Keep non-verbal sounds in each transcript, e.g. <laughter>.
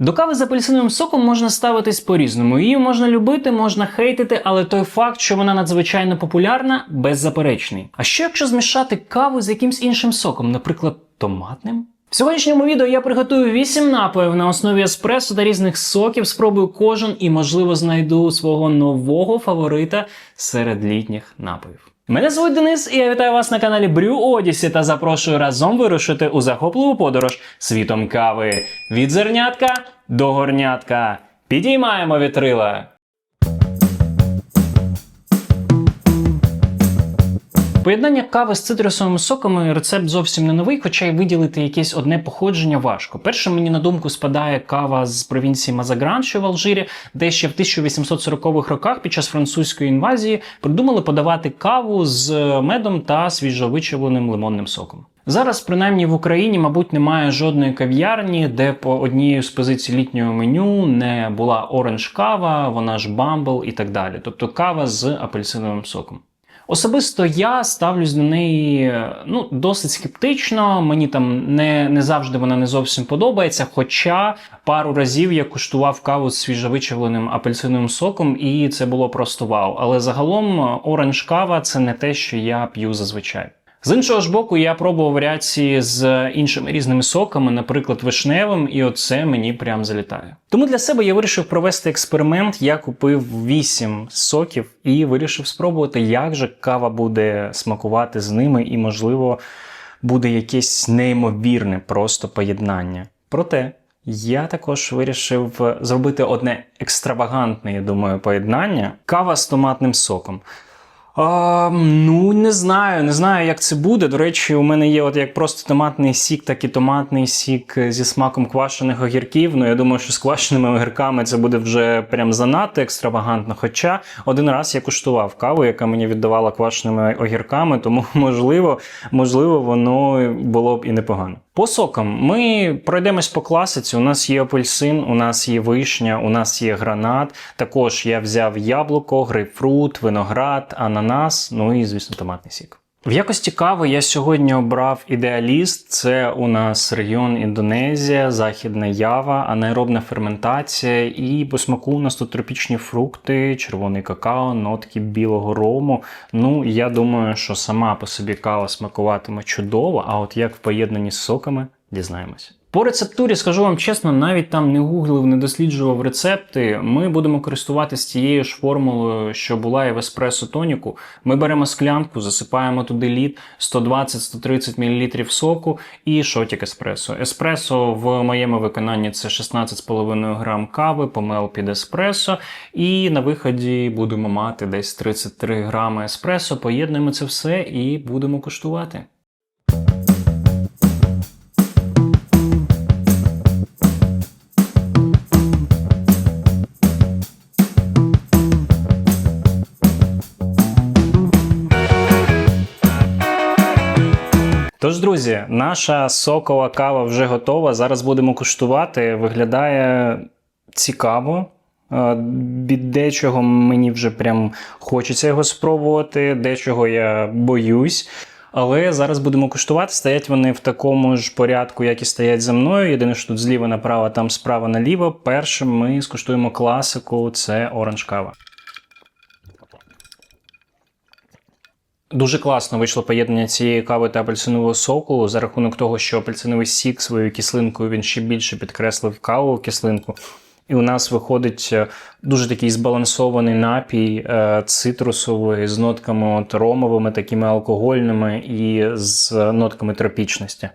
До кави з апельсиновим соком можна ставитись по-різному. Її можна любити, можна хейтити, але той факт, що вона надзвичайно популярна, беззаперечний. А що якщо змішати каву з якимсь іншим соком, наприклад, томатним? В сьогоднішньому відео я приготую 8 напоїв на основі еспресо та різних соків, спробую кожен і, можливо, знайду свого нового фаворита серед літніх напоїв. Мене звуть Денис, і я вітаю вас на каналі Брю Одісі та запрошую разом вирушити у захопливу подорож світом кави від зернятка до горнятка. Підіймаємо вітрила! Поєднання кави з цитрусовими соками рецепт зовсім не новий, хоча й виділити якесь одне походження важко. Перше мені на думку спадає кава з провінції Мазагран, що в Алжирі, де ще в 1840-х роках під час французької інвазії придумали подавати каву з медом та свіжовичавленим лимонним соком. Зараз, принаймні в Україні, мабуть, немає жодної кав'ярні, де по однією з позицій літнього меню не була оранж кава, вона ж бамбл і так далі. Тобто кава з апельсиновим соком. Особисто я ставлюсь до неї ну, досить скептично. Мені там не, не завжди вона не зовсім подобається. Хоча пару разів я куштував каву з свіжовичавленим апельсиновим соком, і це було просто вау. Але загалом оранж кава це не те, що я п'ю зазвичай. З іншого ж боку, я пробував варіації з іншими різними соками, наприклад, вишневим, і оце мені прям залітає. Тому для себе я вирішив провести експеримент. Я купив 8 соків і вирішив спробувати, як же кава буде смакувати з ними, і, можливо, буде якесь неймовірне просто поєднання. Проте. Я також вирішив зробити одне екстравагантне, я думаю, поєднання кава з томатним соком. А, ну, не знаю, не знаю, як це буде. До речі, у мене є от як просто томатний сік, так і томатний сік зі смаком квашених огірків. Ну, я думаю, що з квашеними огірками це буде вже прям занадто екстравагантно. Хоча один раз я куштував каву, яка мені віддавала квашеними огірками, тому <laughs> можливо, можливо, воно було б і непогано. По сокам ми пройдемось по класиці. У нас є апельсин, у нас є вишня, у нас є гранат. Також я взяв яблуко, грейпфрут, виноград, ананас, ну і, звісно, томатний сік. В якості кави я сьогодні обрав ідеаліст. Це у нас регіон Індонезія, Західна Ява, анаеробна ферментація, і по смаку у нас тут тропічні фрукти, червоний какао, нотки білого рому. Ну, я думаю, що сама по собі кава смакуватиме чудово, а от як в поєднанні з соками, дізнаємось. По рецептурі, скажу вам чесно, навіть там не гуглив, не досліджував рецепти. Ми будемо користуватися тією ж формулою, що була і в еспресо тоніку. Ми беремо склянку, засипаємо туди лід 120-130 мл соку і шотик еспресо. Еспресо в моєму виконанні це 16,5 грам кави, помел під еспресо. І на виході будемо мати десь 33 грами еспресо. Поєднуємо це все і будемо куштувати. Тож, друзі, наша сокова кава вже готова. Зараз будемо куштувати. Виглядає цікаво. Е, Від дечого мені вже прям хочеться його спробувати, дечого я боюсь. Але зараз будемо куштувати. Стоять вони в такому ж порядку, як і стоять за мною. Єдине, що тут зліва направо, там справа наліво. Першим ми скуштуємо класику це оранж кава. Дуже класно вийшло поєднання цієї кави та апельсинового соку за рахунок того, що апельсиновий сік своєю кислинкою він ще більше підкреслив каву кислинку. І у нас виходить е, дуже такий збалансований напій е, цитрусовий з нотками от ромовими, такими алкогольними і з нотками тропічності.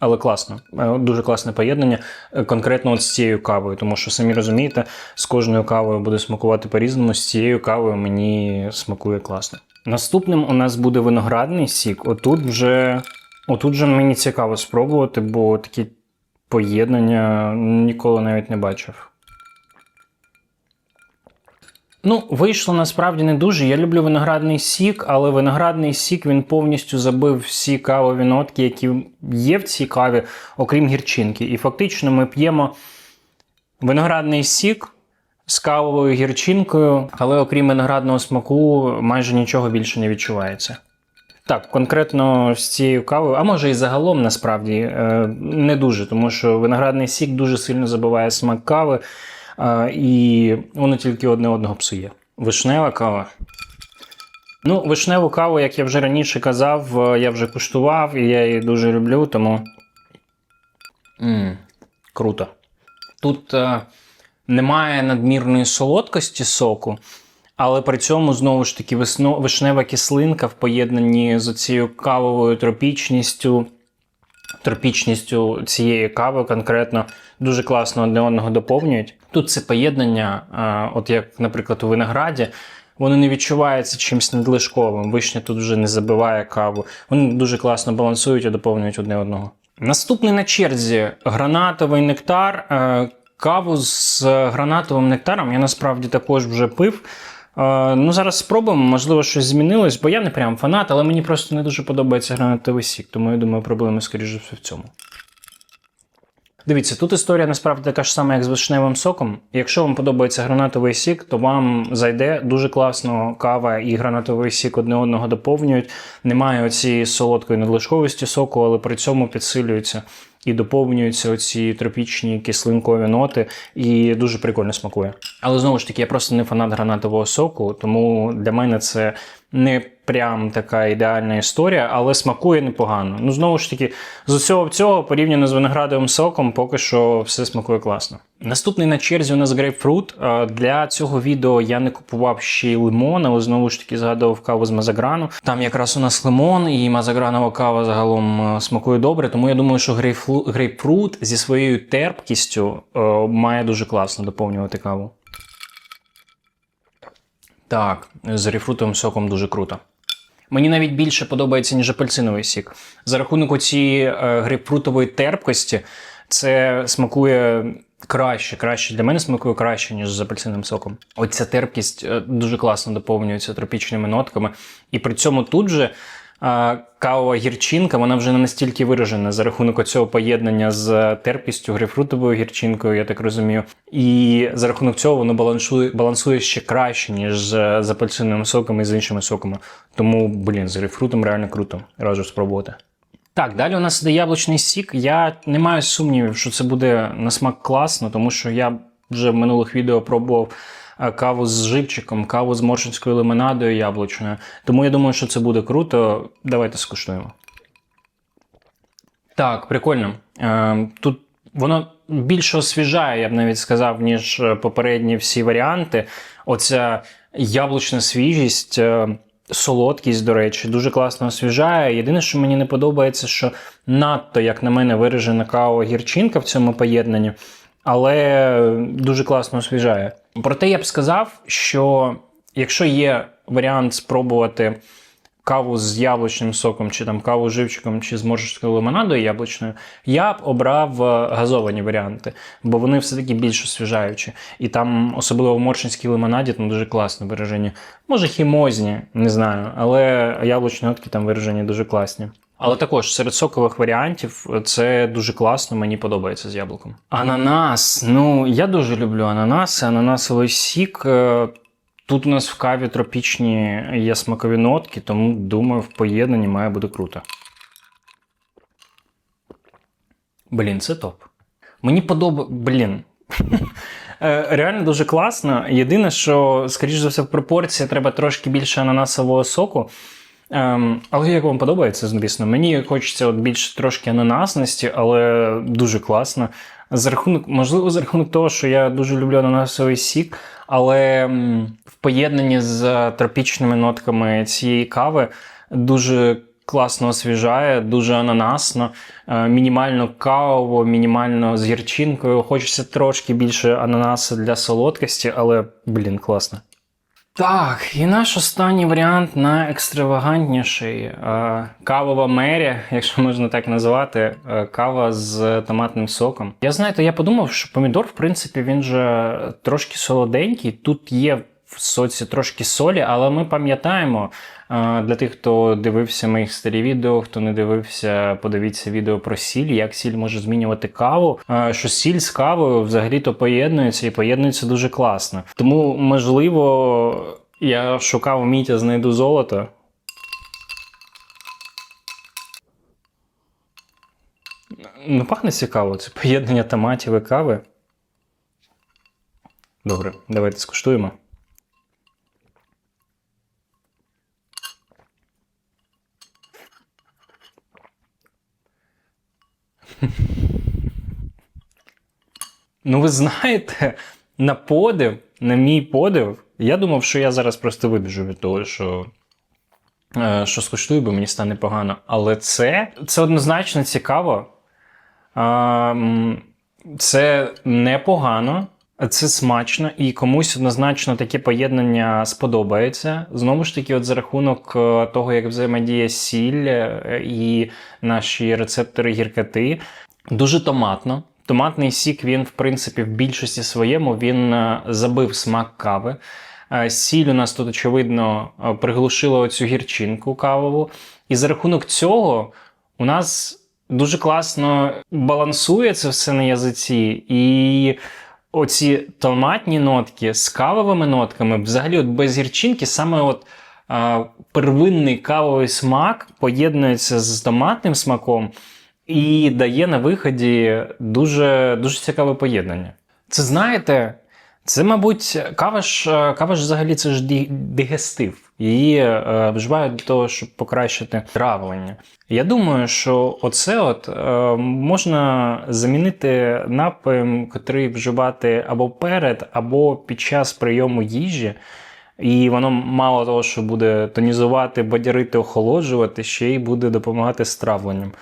Але класно, Е, дуже класне поєднання, е, конкретно от з цією кавою, тому що самі розумієте, з кожною кавою буде смакувати по-різному, з цією кавою мені смакує класно. Наступним у нас буде виноградний сік. Отут вже, отут вже мені цікаво спробувати, бо такі поєднання ніколи навіть не бачив. Ну, вийшло насправді не дуже. Я люблю виноградний сік, але виноградний сік він повністю забив всі кавові нотки, які є в цій каві, окрім гірчинки. І фактично ми п'ємо виноградний сік з кавовою гірчинкою, але окрім виноградного смаку майже нічого більше не відчувається. Так, конкретно з цією кавою, а може і загалом насправді е, не дуже, тому що виноградний сік дуже сильно забиває смак кави, і воно тільки одне одного псує. Вишнева кава. Ну, вишневу каву, як я вже раніше казав, е, я вже куштував і я її дуже люблю, тому. м круто. Тут е, немає надмірної солодкості соку, але при цьому знову ж таки вишнева кислинка в поєднанні з цією кавовою тропічністю, тропічністю цієї кави конкретно дуже класно одне одного доповнюють. Тут це поєднання, е, от як, наприклад, у винограді. Воно не відчувається чимось надлишковим. Вишня тут вже не забиває каву. Вони дуже класно балансують і доповнюють одне одного. Наступний на черзі гранатовий нектар. Е, Каву з гранатовим нектаром я насправді також вже пив. Е, Ну, зараз спробуємо, можливо, щось змінилось, бо я не прям фанат, але мені просто не дуже подобається гранатовий сік, тому я думаю, проблеми, скоріше в цьому. Дивіться, тут історія насправді така ж сама, як з вишневим соком. Якщо вам подобається гранатовий сік, то вам зайде дуже класно кава і гранатовий сік одне одного доповнюють. Немає оцієї солодкої надлишковості соку, але при цьому підсилюються і доповнюються оці тропічні кислинкові ноти, і дуже прикольно смакує. Але знову ж таки, я просто не фанат гранатового соку, тому для мене це не прям така ідеальна історія, але смакує непогано. Ну, знову ж таки, з усього цього порівняно з виноградовим соком, поки що все смакує класно. Наступний на черзі у нас грейпфрут. Для цього відео я не купував ще й лимон, але знову ж таки згадував каву з мазаграну. Там якраз у нас лимон і мазагранова кава загалом смакує добре, тому я думаю, що грейпфрут, зі своєю терпкістю має дуже класно доповнювати каву. Так, з грейпфрутовим соком дуже круто. Мені навіть більше подобається, ніж апельсиновий сік. За рахунок цієї е, грейпфрутової терпкості, це смакує краще, краще. Для мене смакує краще, ніж з апельсиновим соком. Оця терпкість е, дуже класно доповнюється тропічними нотками. І при цьому тут же кавова гірчинка, вона вже не настільки виражена за рахунок цього поєднання з терпкістю, грейпфрутовою гірчинкою, я так розумію. І за рахунок цього воно балансує, балансує ще краще, ніж з з апельсиновим соком і з іншими соками. Тому, блін, з грейпфрутом реально круто. Раджу спробувати. Так, далі у нас іде яблучний сік. Я не маю сумнівів, що це буде на смак класно, тому що я вже в минулих відео пробував каву з живчиком, каву з моршинською лимонадою яблучною. Тому я думаю, що це буде круто. Давайте скуштуємо. Так, прикольно. Е, Тут воно більше освіжає, я б навіть сказав, ніж е, попередні всі варіанти. Оця яблучна свіжість, е, солодкість, до речі, дуже класно освіжає. Єдине, що мені не подобається, що надто, як на мене, виражена кава гірчинка в цьому поєднанні, але дуже класно освіжає. Проте я б сказав, що якщо є варіант спробувати каву з яблучним соком, чи там каву з живчиком, чи з моржською лимонадою яблучною, я б обрав е, газовані варіанти, бо вони все-таки більш освіжаючі. І там, особливо в моршинській лимонаді, там дуже класне вираження. Може, хімозні, не знаю, але яблучні нотки там виражені дуже класні. Але також серед сокових варіантів це дуже класно, мені подобається з яблуком. Ананас. Ну, я дуже люблю ананаси, ананасовий сік. е, Тут у нас в каві тропічні є смакові нотки, тому думаю, в поєднанні має бути круто. Блін, це топ. Мені подобається. Блін. <laughs> Е, Реально дуже класно. Єдине, що, скоріш за все, в пропорції треба трошки більше ананасового соку. Ем, але як вам подобається, звісно, мені хочеться от більш трошки ананасності, але дуже класно. За рахунок, можливо, за рахунок того, що я дуже люблю ананасовий сік, але в поєднанні з тропічними нотками цієї кави дуже класно освіжає, дуже ананасно, е, мінімально кавово, мінімально з гірчинкою. Хочеться трошки більше ананасу для солодкості, але, блін, класно. Так, і наш останній варіант найекстравагантніший. Е, кавова мері, якщо можна так назвати, е, кава з томатним соком. Я знаєте, я подумав, що помідор, в принципі, він же трошки солоденький. Тут є в соці трошки солі, але ми пам'ятаємо для тих, хто дивився моїх старі відео, хто не дивився, подивіться відео про сіль, як сіль може змінювати каву. Що сіль з кавою взагалі-то поєднується і поєднується дуже класно. Тому, можливо, я шукав міття, знайду золото. Ну, пахне цікаво, це поєднання томатів і кави. Добре, давайте скуштуємо. Ну, ви знаєте, на подив, на мій подив, я думав, що я зараз просто вибіжу від того, що, е, що скуштую, бо мені стане погано. Але це, це однозначно цікаво. Це непогано, це смачно, і комусь однозначно таке поєднання сподобається. Знову ж таки, от за рахунок е, того, як взаємодіє сіль е, і наші рецептори гіркоти, дуже томатно. Томатний сік, він, в принципі, в більшості своєму він е, забив смак кави. Сіль у нас тут, очевидно, приглушила оцю гірчинку кавову. І за рахунок цього у нас дуже класно балансує це все на язиці. І оці томатні нотки з кавовими нотками, взагалі, от без гірчинки, саме от е, первинний кавовий смак поєднується з томатним смаком і дає на виході дуже, дуже цікаве поєднання. Це знаєте, це, мабуть, кава ж, е, кава ж взагалі це ж дигестив. Її е, вживають для того, щоб покращити травлення. Я думаю, що оце от е, можна замінити напоєм, котрий вживати або перед, або під час прийому їжі. І воно мало того, що буде тонізувати, бадярити, охолоджувати, ще й буде допомагати з травленням.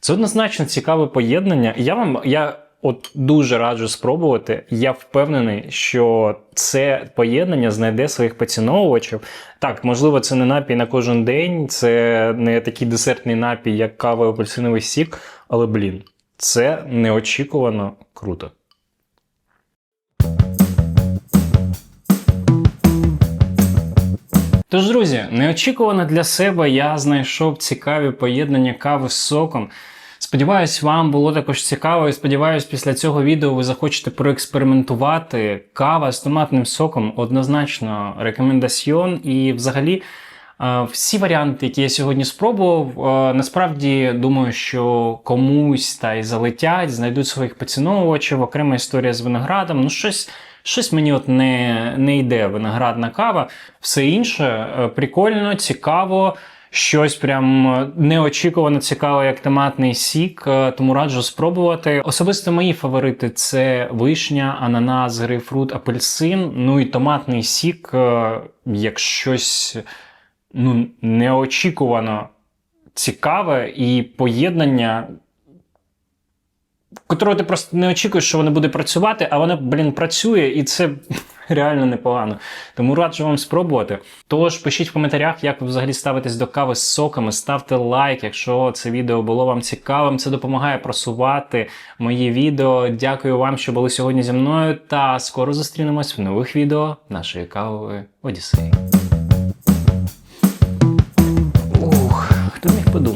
Це однозначно цікаве поєднання. Я вам я от дуже раджу спробувати. Я впевнений, що це поєднання знайде своїх поціновувачів. Так, можливо, це не напій на кожен день, це не такий десертний напій, як кава і апельсиновий сік, але блін, це неочікувано круто. Тож, друзі, неочікувано для себе я знайшов цікаві поєднання кави з соком. Сподіваюсь, вам було також цікаво, і сподіваюсь, після цього відео ви захочете проекспериментувати. Кава з томатним соком однозначно рекомендаціон. І взагалі е, всі варіанти, які я сьогодні спробував, е, насправді думаю, що комусь та й залетять, знайдуть своїх поціновувачів, окрема історія з виноградом. Ну, щось. Щось мені от не, не йде виноградна кава. Все інше е, прикольно, цікаво, щось прям е, неочікувано цікаве, як томатний сік, е, тому раджу спробувати. Особисто мої фаворити це вишня, ананас, грейпфрут, апельсин. Ну і томатний сік, е, як щось ну, неочікувано цікаве і поєднання котрого ти просто не очікуєш, що воно буде працювати, а воно, блін, працює, і це <laughs> реально непогано. Тому раджу вам спробувати. Тож пишіть в коментарях, як ви взагалі ставитесь до кави з соками, ставте лайк, якщо це відео було вам цікавим. Це допомагає просувати мої відео. Дякую вам, що були сьогодні зі мною. Та скоро зустрінемось в нових відео нашої кавової Одіссеї. Ух, хто міг подумати?